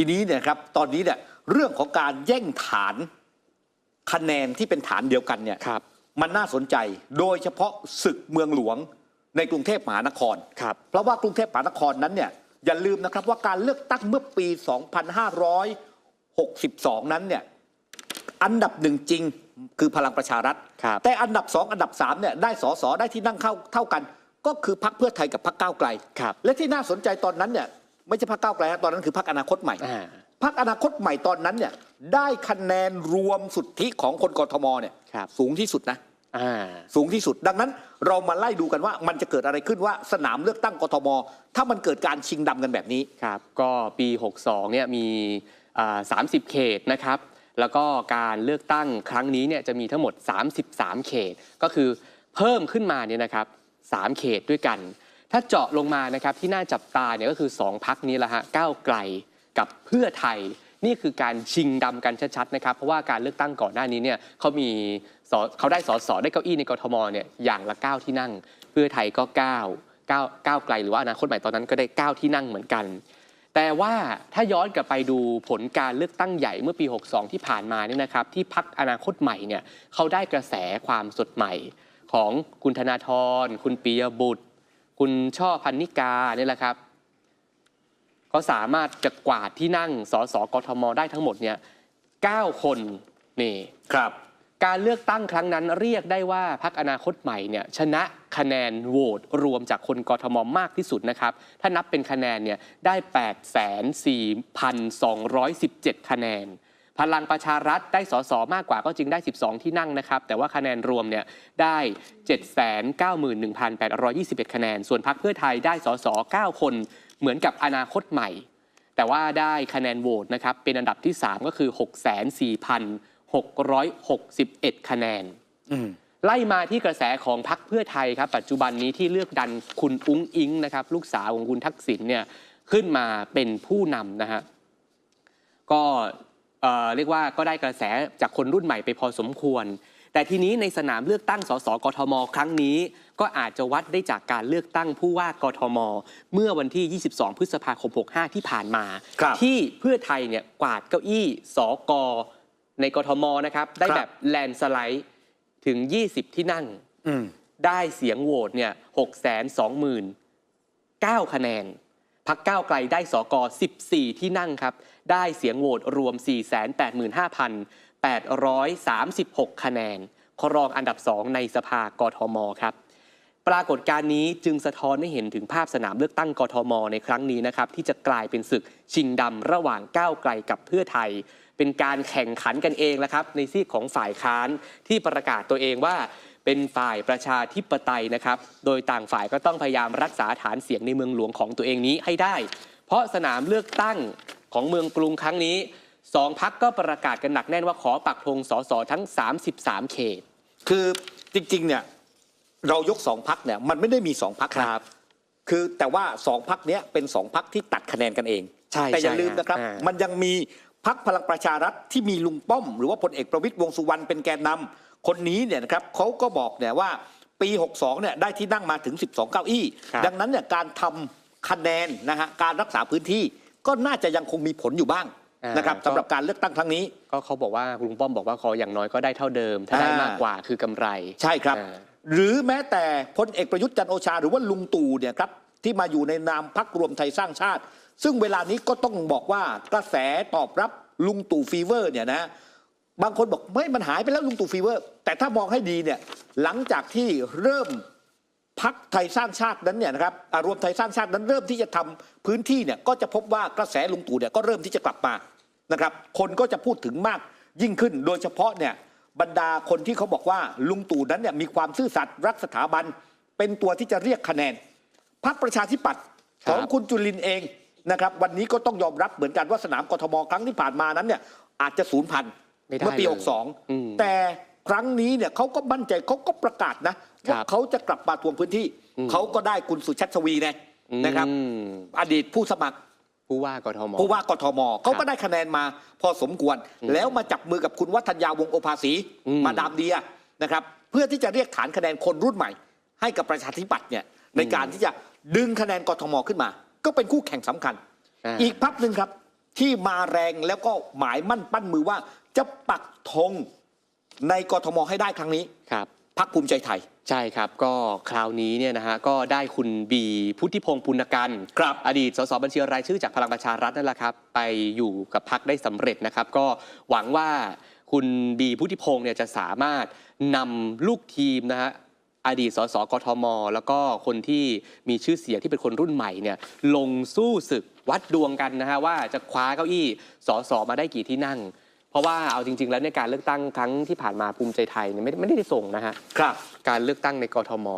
ทีนี้เนี่ยครับตอนนี้เนี่ยเรื่องของการแย่งฐานคะแนนที่เป็นฐานเดียวกันเนี่ยครับ มันน่าสนใจโดยเฉพาะศึกเมืองหลวงในกรุงเทพมหานครครับเพราะว่ากรุงเทพมหานครนั้นเนี่ยอย่าลืมนะครับว่าการเลือกตั้งเมื่อปี 2562 นั้นเนี่ยอันดับหนึ่งจริงคือพลังประชารัฐครับแต่อันดับสองอันดับสามเนี่ยได้สสได้ที่นั่งเข้าเท่ากัน ก็คือพรรคเพื่อไทยกับพรรคก้าวไกลครับและที่น่าสนใจตอนนั้นเนี่ย ไม่ใช่พรรคก้าวไกลนะตอนนั้นคือพรรคอนาคตใหม่อ่าพรรคอนาคตใหม่ตอนนั้นเนี่ยได้คะแนนรวมสุทธิของคนกทมเนี่ยครับสูงที่สุดนะอ่าสูงที่สุดดังนั้นเรามาไล่ดูกันว่ามันจะเกิดอะไรขึ้นว่าสนามเลือกตั้งกทม ถ้ามันเกิดการชิงดำกันแบบนี้ครับก็ปี 62เนี่ยมีอ่า30 เขตนะครับแล้วก็การเลือกตั้งครั้งนี้เนี่ยจะมีทั้งหมด 33 เขต ก็คือเพิ่มขึ้นมาเนี่ยนะครับ3เขตด้วยกัน ถ้าเจาะลงมานะครับที่น่าจับตาเนี่ยก็คือ 2 พักนี้แหละฮะก้าวไกลกับเพื่อไทยนี่คือการชิงดำกันชัดๆนะครับเพราะว่าการเลือกตั้งก่อนหน้านี้เนี่ยเขามีเขาได้สสได้เก้าอี้ในกรทมเนี่ยอย่างละ 9 ที่นั่ง เพื่อไทยก็ 9 9ก้าวไกลหรือว่าอนาคตใหม่ตอนนั้นก็ได้ 9 ที่นั่งเหมือนกัน แต่ว่าถ้าย้อนกลับไปดูผลการเลือกตั้งใหญ่เมื่อปี 62 ที่ผ่านมาเนี่ยนะครับที่พักอนาคตใหม่เนี่ยเขาได้กระแสความสดใหม่ของคุณธนาธรคุณปียบุตร คุณช่อพันนิกาเนี่ยแหละครับเขาสามารถจะกวาดที่นั่งสสกทมได้ทั้งหมดเนี่ย9คนนี่ครับการเลือกตั้งครั้งนั้นเรียกได้ว่าพักอนาคตใหม่เนี่ยชนะคะแนนโหวตรวมจากคนกทมมากที่สุดนะครับ ถ้านับเป็นคะแนนเนี่ยได้ 8,4,217 คะแนน พลังประชารัฐได้สสมากกว่าก็จริงได้ 12 ที่นั่งนะครับ แต่ว่าคะแนนรวมเนี่ยได้ 791,821 คะแนน ส่วนพรรคเพื่อไทยได้สส9 คนเหมือนกับอนาคตใหม่ แต่ว่าได้คะแนนโหวตนะครับ เป็นอันดับที่ 3 ก็คือ 604,661 คะแนนอืมไล่มาที่กระแสของพรรคเพื่อไทยครับ ปัจจุบันนี้ที่เลือกดันคุณอุ้งอิงนะครับ ลูกสาวของคุณทักษิณเนี่ยขึ้นมาเป็นผู้นำนะฮะก็ เอ่อเรียกว่าก็ได้กระแสจากคนรุ่นใหม่ไปพอสมควร แต่ทีนี้ในสนามเลือกตั้งสสกทม ครั้งนี้ ก็อาจจะวัดได้จากการเลือกตั้งผู้ว่ากทม เมื่อวันที่ 22 พฤษภาคม 65 ที่ผ่านมา ครับที่เพื่อไทยเนี่ยกวาดเก้าอี้สกในกทมนะครับ ได้ครับ แบบแลนด์สไลด์ถึง 20 ที่นั่ง อืม ได้เสียงโหวตเนี่ย6 2 9 0 0คะแนน พักก้าวไกลได้สก14 ที่นั่งครับ ได้เสียงโหวตรวม 485,836 คะแนนครองอันดับ 2 ในสภากทมครับ ปรากฏการณ์นี้จึงสะท้อนให้เห็นถึงภาพสนามเลือกตั้งกทม ในครั้งนี้นะครับ ที่จะกลายเป็นศึกชิงดำระหว่างก้าวไกลกับเพื่อไทย เป็นการแข่งขันกันเองแล้วครับ ในซีกของฝ่ายค้านที่ประกาศตัวเองว่า เป็นฝ่ายประชาธิปไตยนะครับ โดยต่างฝ่ายก็ต้องพยายามรักษาฐานเสียงในเมืองหลวงของตัวเองนี้ให้ได้ เพราะสนามเลือกตั้งของเมืองกรุงครั้งนี้สองพักก็ประกาศกันหนักแน่นว่าขอปักธงสสทั้ง 33 เขต คือจริงๆเนี่ยเรายกสองพักเนี่ยมันไม่ได้มีสองพักนะครับ คือแต่ว่าสองพักเนี้ยเป็นสองพักที่ตัดคะแนนกันเอง ใช่แต่อย่าใช่ลืมนะครับอ่ามัมันยังมีพักพลังประชารัฐที่มีลุงป้อม หรือว่าพลเอกประวิตยวงษ์สุวรรณเป็นแกนนำ คนนี้เนี่ยนะครับเขาก็บอกเนี่ยว่าปี 62 เนี่ยได้ที่นั่งมาถึง 12 เก้าอี้ ครับดังนั้นเนี่ยการทำคะแนนนะฮะการรักษาพื้นที่ก็น่าจะยังคงมีผลอยู่บ้างอ่าน นะครับก็สำหรับการเลือกตั้งครั้งนี้ ก็เขาบอกว่าลุงป้อมบอกว่าขออย่างน้อยก็ได้เท่าเดิม ถ้าได้อ่าม มากกว่าคือกำไร ใช่ครับ อ่า หรือแม้แต่พลเอกประยุทธ์จันทร์โอชา หรือว่าลุงตู่เนี่ยครับที่มาอยู่ในนามพักรวมไทยสร้างชาติ ซึ่งเวลานี้ก็ต้องบอกว่ากระแสตอบรับลุงตู่ฟีเวอร์เนี่ยนะ บางคนบอกไม่มันหายไปแล้วลุงตู่ฟีเวอร์ แต่ถ้ามองให้ดีเนี่ยหลังจากที่เริ่มพักไทยสร้างชาตินั้นเนี่ยนะครับอ่ารวมไทยสร้างชาตินั้นเริ่มที่จะทำพื้นที่เนี่ยก็จะพบว่ากระแสลุงตู่เนี่ยก็เริ่มที่จะกลับมานะครับ คนก็จะพูดถึงมากยิ่งขึ้น โดยเฉพาะเนี่ยบรรดาคนที่เขาบอกว่าลุงตู่นั้นเนี่ยมีความซื่อสัตย์รักสถาบัน เป็นตัวที่จะเรียกคะแนนพรรคประชาธิปัตย์ครับของคุณจุลินทร์เองนะครับ วันนี้ก็ต้องยอมรับเหมือนกันว่าสนามกทมครั้งที่ผ่านมานั้นเนี่ยอาจจะสูญพันธุ์ ไม่ได้เมื่อปีเลยอืม62 แต่ครั้งนี้เนี่ยเขาก็มั่นใจเขาก็ประกาศนะครัว่าบเขาจะกลับมาทวงพื้นที่ อืม เขาก็ได้คุณสุชัชวีไงนะครับ อืมอดีตผู้สมัคร ผู้ว่ากทม ผู้ว่ากทมเขาก็ได้คะแนนมาพอสมควร แล้วมาจับมือกับคุณวัฒนยาวงศ์โอภาสีอืมมาดามเดียนะครับ เพื่อที่จะเรียกฐานคะแนนคนรุ่นใหม่ ให้กับประชาธิปัตย์เนี่ยในการที่จะดึงคะแนนกทมขึ้นมา ก็เป็นคู่แข่งสำคัญอ่าอีกพักหนึ่งครับ ที่มาแรงแล้วก็หมายมั่นปั้นมือว่า จะปักธงในกทมให้ได้ครั้งนี้ครับพักภูมิใจไทย ใช่ครับ ก็คราวนี้เนี่ยนะฮะก็ได้คุณบีพุทธิพงศ์ปุณกันครับอดีตสสบัญชีรายชื่อจากพลังประชารัฐนั่นแหละครับ ไปอยู่กับพักได้สำเร็จนะครับ ก็หวังว่าคุณบีพุทธิพงศ์เนี่ยจะสามารถนำลูกทีมนะฮะอดีตสสกทม แล้วก็คนที่มีชื่อเสียงที่เป็นคนรุ่นใหม่เนี่ยลงสู้ศึกวัดดวงกันนะฮะว่าจะคว้าเก้าอี้สสมาได้กี่ที่นั่ง เพราะว่าเอาจริง ๆ แล้วในการเลือกตั้งครั้งที่ผ่านมาภูมิใจไทยเนี่ยไม่ได้ไม่ได้ส่งนะฮะ ครับ การเลือกตั้งในกทม